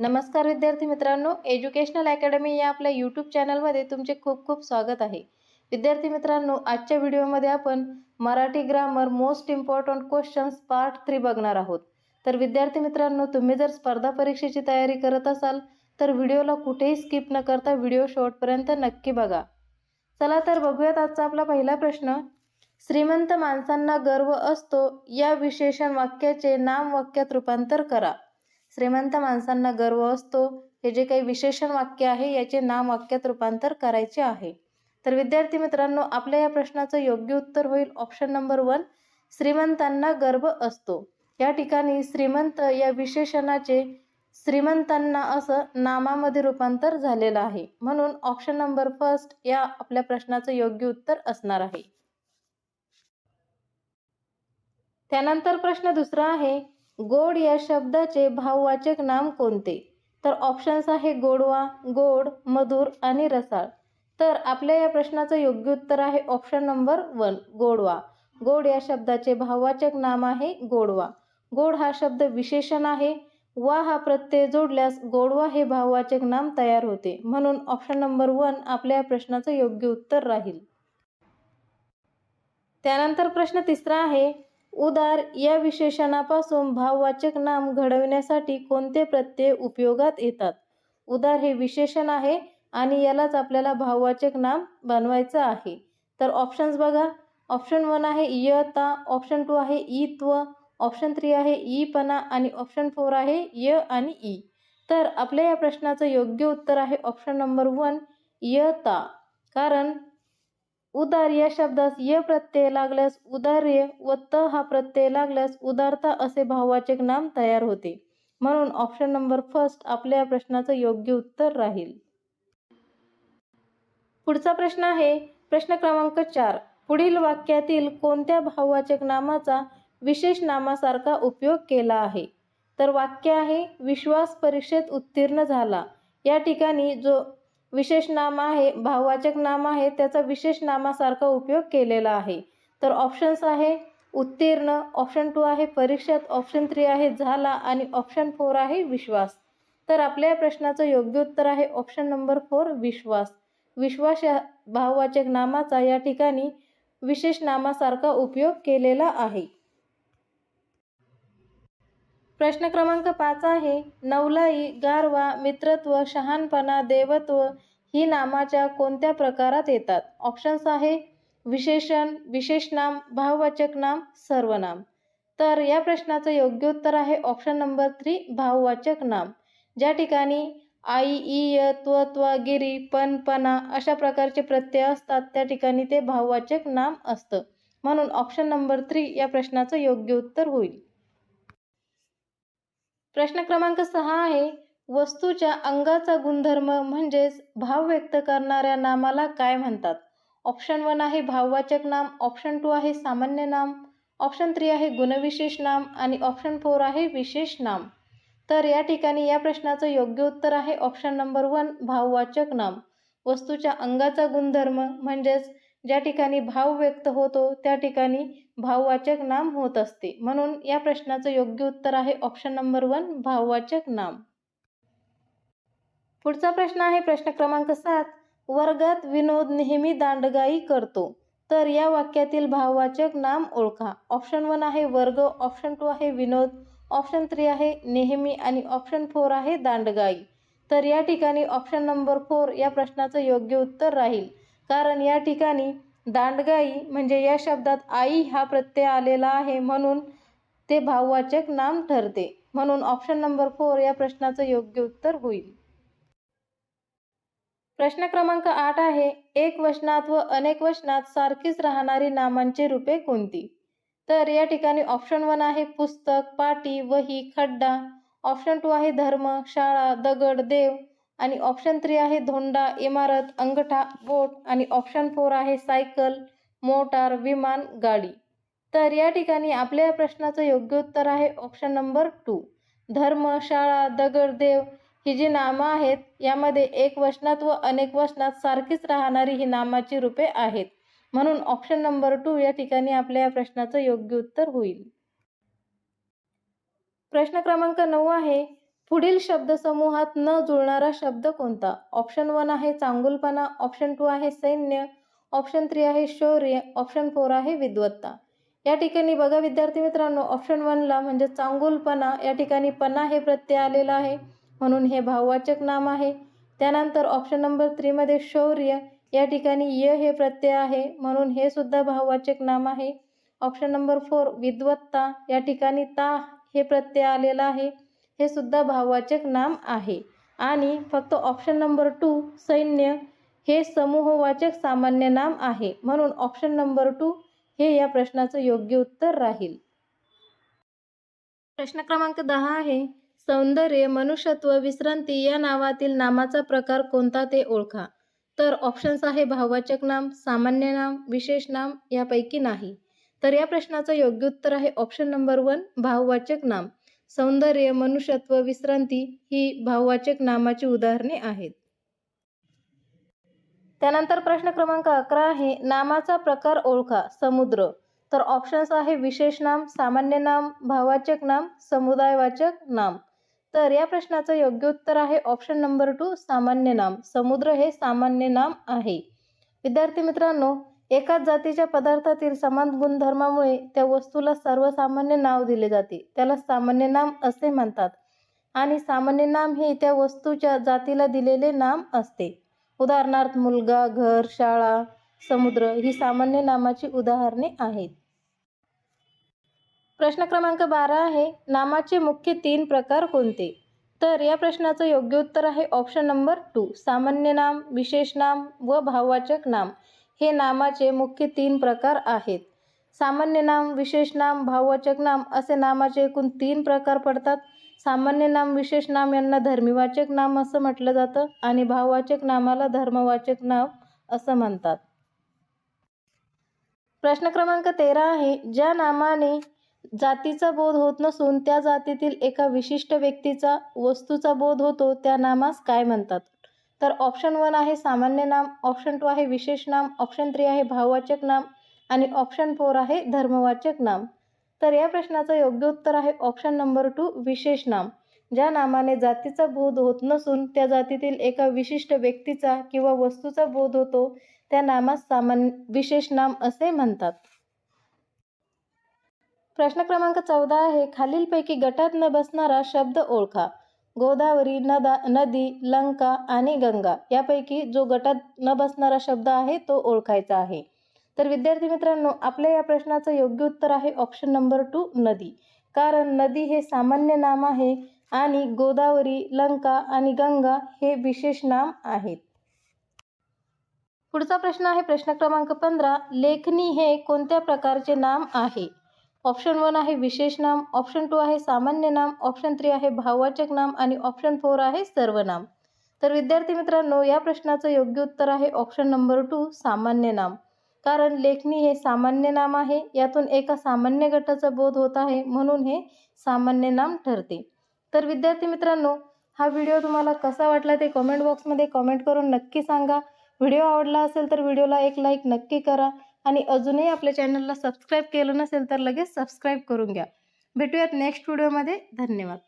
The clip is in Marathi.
नमस्कार विद्यार्थी मित्रांनो एज्युकेशनल अकॅडमी या आपल्या यूट्यूब चॅनलमध्ये तुमचे खूप खूप स्वागत आहे. विद्यार्थी मित्रांनो आजच्या व्हिडिओमध्ये आपण Marathi grammar most important questions part three बघणार आहोत. तर विद्यार्थी मित्रांनो तुम्ही जर स्पर्धा परीक्षेची तयारी करत असाल तर व्हिडिओला कुठेही स्किप न करता व्हिडिओ शेवटपर्यंत नक्की बघा. चला तर बघूयात आजचा आपला पहिला प्रश्न. श्रीमंत माणसांना गर्व असतो या विशेषण वाक्याचे नाम वाक्यात रूपांतर करा. श्रीमंत माणसांना गर्व असतो. हे जे काही विशेषण वाक्य आहे याचे नाम वाक्यात रूपांतर करायचे आहे. तर विद्यार्थी मित्रांनो आपल्या या प्रश्नाचं योग्य उत्तर होईल ऑप्शन नंबर वन श्रीमंतांना गर्व असतो. या ठिकाणी श्रीमंत या विशेषणाचे श्रीमंतांना असं नामामध्ये रूपांतर झालेलं आहे. म्हणून ऑप्शन नंबर फर्स्ट या आपल्या प्रश्नाचं योग्य उत्तर असणार आहे. त्यानंतर प्रश्न दुसरा आहे गोड या शब्दाचे भाववाचक नाम कोणते? तर ऑप्शन्स आहे गोडवा गोड मधुर आणि रसाळ. तर आपल्या या प्रश्नाचं योग्य उत्तर आहे ऑप्शन नंबर वन गोडवा. गोड या शब्दाचे भाववाचक नाम आहे गोडवा. गोड हा शब्द विशेषण आहे. वा हा प्रत्यय जोडल्यास गोडवा हे भाववाचक नाम तयार होते. म्हणून ऑप्शन नंबर वन आपल्या या प्रश्नाचं योग्य उत्तर राहील. त्यानंतर प्रश्न तिसरा आहे उदार या विशेषणापासून भाववाचक नाम घडविण्यासाठी कोणते प्रत्यय उपयोगात येतात? उदार हे विशेषण आहे आणि यालाच आपल्याला भाववाचक नाम बनवायचं आहे. तर ऑप्शन्स बघा. ऑप्शन वन आहे यता ऑप्शन टू आहे ईत्व ऑप्शन थ्री आहे ईपणा आणि ऑप्शन फोर आहे य आणि ई. तर आपल्या या प्रश्नाचं योग्य उत्तर आहे ऑप्शन नंबर वन यता. कारण उदार या शब्दास य प्रत्यय लागल्यास उदार्य व त हा प्रत्यय लागल्यास उदारता असे भाववाचक नाम तयार होते. म्हणून ऑप्शन नंबर फर्स्ट आपल्या या प्रश्नाचं योग्य उत्तर राहील. पुढचा प्रश्न आहे प्रश्न क्रमांक चार. पुढील वाक्यातील कोणत्या भाववाचक नामाचा विशेष नामासारखा उपयोग केला आहे? तर वाक्य आहे विश्वास परीक्षेत उत्तीर्ण झाला. या ठिकाणी जो विशेष नाम आहे भाववाचक नाम आहे त्याचा विशेष नामासारखा उपयोग केलेला आहे. तर ऑप्शन्स आहे उत्तीर्ण ऑप्शन टू आहे परीक्षेत ऑप्शन थ्री आहे झाला आणि ऑप्शन फोर आहे विश्वास. तर आपल्या प्रश्नाचं योग्य उत्तर आहे ऑप्शन नंबर फोर विश्वास. विश्वास या भाववाचक नामाचा या ठिकाणी विशेष नामासारखा उपयोग केलेला आहे. प्रश्न क्रमांक पाच आहे. नवलाई गारवा मित्रत्व शहाणपणा देवत्व ही नामाच्या कोणत्या प्रकारात येतात? ऑप्शन्स आहे. विशेषण विशेषनाम भाववाचक नाम सर्वनाम. तर या प्रश्नाचं योग्य उत्तर आहे. ऑप्शन नंबर थ्री भाववाचक नाम. ज्या ठिकाणी आई इय त्व त्व गिरी पण पणा अशा प्रकारचे प्रत्यय असतात त्या ठिकाणी ते भाववाचक नाम असतं. म्हणून ऑप्शन नंबर थ्री या प्रश्नाचं योग्य उत्तर होईल. प्रश्न क्रमांक सहा आहे. वस्तूच्या अंगाचा गुणधर्म म्हणजेच भाव व्यक्त करणाऱ्या नामाला काय म्हणतात? ऑप्शन वन आहे भाववाचक नाम. ऑप्शन टू आहे सामान्य नाम. ऑप्शन थ्री आहे गुणविशेष नाम. आणि ऑप्शन फोर आहे विशेष नाम. तर या ठिकाणी या प्रश्नाचं योग्य उत्तर आहे. ऑप्शन नंबर वन भाववाचक नाम. वस्तूच्या अंगाचा गुणधर्म म्हणजेच ज्या ठिकाणी भाव व्यक्त होतो त्या ठिकाणी भाववाचक नाम होत असते. म्हणून या प्रश्नाचं योग्य उत्तर आहे ऑप्शन नंबर वन भाववाचक नाम. पुढचा प्रश्न आहे प्रश्न क्रमांक सात. वर्गात विनोद नेहमी दांडगाई करतो. तर या वाक्यातील भाववाचक नाम ओळखा. ऑप्शन वन आहे वर्ग ऑप्शन टू आहे विनोद ऑप्शन थ्री आहे नेहमी आणि ऑप्शन फोर आहे दांडगाई. तर या ठिकाणी ऑप्शन नंबर फोर या प्रश्नाचं योग्य उत्तर राहील. कारण या ठिकाणी दांडगाई म्हणजे या शब्दात आई हा प्रत्यय आलेला आहे म्हणून ते भाववाचक नाम ठरते. म्हणून ऑप्शन नंबर फोर या प्रश्नाचं योग्य उत्तर होईल. प्रश्न क्रमांक आठ आहे एक वचनात व अनेक वचनात सारखीच राहणारी नामांची रूपे कोणती? तर या ठिकाणी ऑप्शन वन आहे पुस्तक पाटी वही खड्डा. ऑप्शन टू आहे धर्म शाळा दगड देव. आणि ऑप्शन थ्री आहे धोंडा इमारत अंगठा बोट आणि ऑप्शन फोर आहे सायकल मोटार विमान गाडी. तर या ठिकाणी आपल्या या प्रश्नाचं योग्य उत्तर आहे ऑप्शन नंबर टू धर्म शाळा दगड देव ही जी नामं आहेत यामध्ये एक वचनात व अनेक वचनात सारखीच राहणारी ही नामाची रूपे आहेत. म्हणून ऑप्शन नंबर टू या ठिकाणी आपल्या या प्रश्नाचं योग्य उत्तर होईल. प्रश्न क्रमांक नऊ आहे पुढील शब्दसमूहात न जुळणारा शब्द कोणता? ऑप्शन वन आहे चांगुलपणा ऑप्शन टू आहे सैन्य ऑप्शन थ्री आहे शौर्य ऑप्शन फोर आहे विद्वत्ता. या ठिकाणी बघा विद्यार्थी मित्रांनो ऑप्शन वनला म्हणजे चांगुलपणा या ठिकाणी पणा हे प्रत्यय आलेला आहे. म्हणून हे भाववाचक नाम आहे. त्यानंतर ऑप्शन नंबर थ्रीमध्ये शौर्य या ठिकाणी य हे प्रत्यय आहे. म्हणून हे सुद्धा भाववाचक नाम आहे. ऑप्शन नंबर फोर विद्वत्ता या ठिकाणी ता हे प्रत्यय आलेला आहे. हे सुद्धा भाववाचक नाम आहे. आणि फक्त ऑप्शन नंबर टू सैन्य हे समूहवाचक सामान्य नाम आहे. म्हणून ऑप्शन नंबर टू हे या प्रश्नाचं योग्य उत्तर राहील. प्रश्न क्रमांक दहा आहे सौंदर्य मनुष्यत्व विश्रांती या नावातील नामाचा प्रकार कोणता ते ओळखा. तर ऑप्शन्स आहे भाववाचक नाम सामान्य नाम विशेष नाम यापैकी नाही. तर या प्रश्नाचं योग्य उत्तर आहे ऑप्शन नंबर वन भाववाचक नाम. सौंदर्य मनुष्यत्व विश्रांती ही भाववाचक नामाची उदाहरणे आहेत. त्यानंतर प्रश्न क्रमांक अकरा आहे नामाचा प्रकार ओळखा समुद्र. तर ऑप्शन्स आहे विशेष नाम सामान्य नाम भाववाचक नाम समुदायवाचक नाम. तर या प्रश्नाचं योग्य उत्तर आहे ऑप्शन नंबर टू सामान्य नाम. समुद्र हे सामान्य नाम आहे. विद्यार्थी मित्रांनो एकाच जातीच्या पदार्थातील समान गुणधर्मामुळे त्या वस्तूला सर्वसामान्य नाव दिले जाते. त्याला सामान्य नाम असे म्हणतात आणि सामान्य नाम हे त्या वस्तूच्या जातीला दिलेले नाम असते. उदाहरणार्थ मुलगा घर शाळा समुद्र ही सामान्य नामाची उदाहरणे आहेत. प्रश्न क्रमांक बारा आहे नामाचे मुख्य तीन प्रकार कोणते? तर या प्रश्नाचं योग्य उत्तर आहे ऑप्शन नंबर टू सामान्य नाम विशेष नाम व भाववाचक नाम. हे नामाचे मुख्य तीन प्रकार आहेत. सामान्य नाम विशेष नाम भाववाचक नाम असे नामाचे एकूण तीन प्रकार पडतात. सामान्य नाम विशेष नाम यांना धर्मीवाचक नाम असं म्हटलं जातं आणि भाववाचक नामाला धर्मवाचक नाम असं म्हणतात. प्रश्न क्रमांक तेरा आहे ज्या नामाने जातीचा बोध होत नसून त्या जातीतील एका विशिष्ट व्यक्तीचा वस्तूचा बोध होतो त्या नामास काय म्हणतात? तर ऑप्शन वन आहे सामान्य नाम ऑप्शन टू आहे विशेष नाम ऑप्शन थ्री आहे भाववाचक नाम आणि ऑप्शन फोर आहे धर्मवाचक नाम. तर या प्रश्नाचं योग्य उत्तर आहे ऑप्शन नंबर टू विशेष नाम. ज्या नामाने जातीचा बोध होत नसून त्या जातीतील एका विशिष्ट व्यक्तीचा किंवा वस्तूचा बोध होतो त्या नामास सामान्य विशेष नाम असे म्हणतात. प्रश्न क्रमांक चौदा आहे खालीलपैकी गटात न बसणारा शब्द ओळखा. गोदावरी नदा नदी लंका आणि गंगा यापैकी जो गटात न बसणारा शब्द आहे तो ओळखायचा आहे. तर विद्यार्थी मित्रांनो आपल्या या प्रश्नाचं योग्य उत्तर आहे ऑप्शन नंबर टू नदी. कारण नदी हे सामान्य नाम आहे आणि गोदावरी लंका आणि गंगा हे विशेष नाम आहेत. पुढचा प्रश्न आहे प्रश्न क्रमांक पंधरा. लेखनी हे कोणत्या प्रकारचे नाम आहे? ऑप्शन वन आहे विशेष नाम ऑप्शन टू आहे सामान्य नाम ऑप्शन थ्री आहे भाववाचक नाम आणि ऑप्शन फोर आहे सर्वनाम. तर विद्यार्थी मित्रांनो या प्रश्नाचं योग्य उत्तर आहे ऑप्शन नंबर टू सामान्य नाम. कारण लेखनी हे सामान्य नाम आहे यातून एका सामान्य गटाचा बोध होत आहे म्हणून हे सामान्य नाम ठरते. तर विद्यार्थी मित्रांनो हा व्हिडिओ तुम्हाला कसा वाटला ते कमेंट बॉक्समध्ये कमेंट करून नक्की सांगा. व्हिडिओ आवडला असेल तर व्हिडिओला एक लाईक नक्की करा. आणि अजूनही आपल्या चॅनलला सबस्क्राईब केलं नसेल तर लगेच सबस्क्राईब करून घ्या. भेटूयात नेक्स्ट व्हिडिओमध्ये धन्यवाद.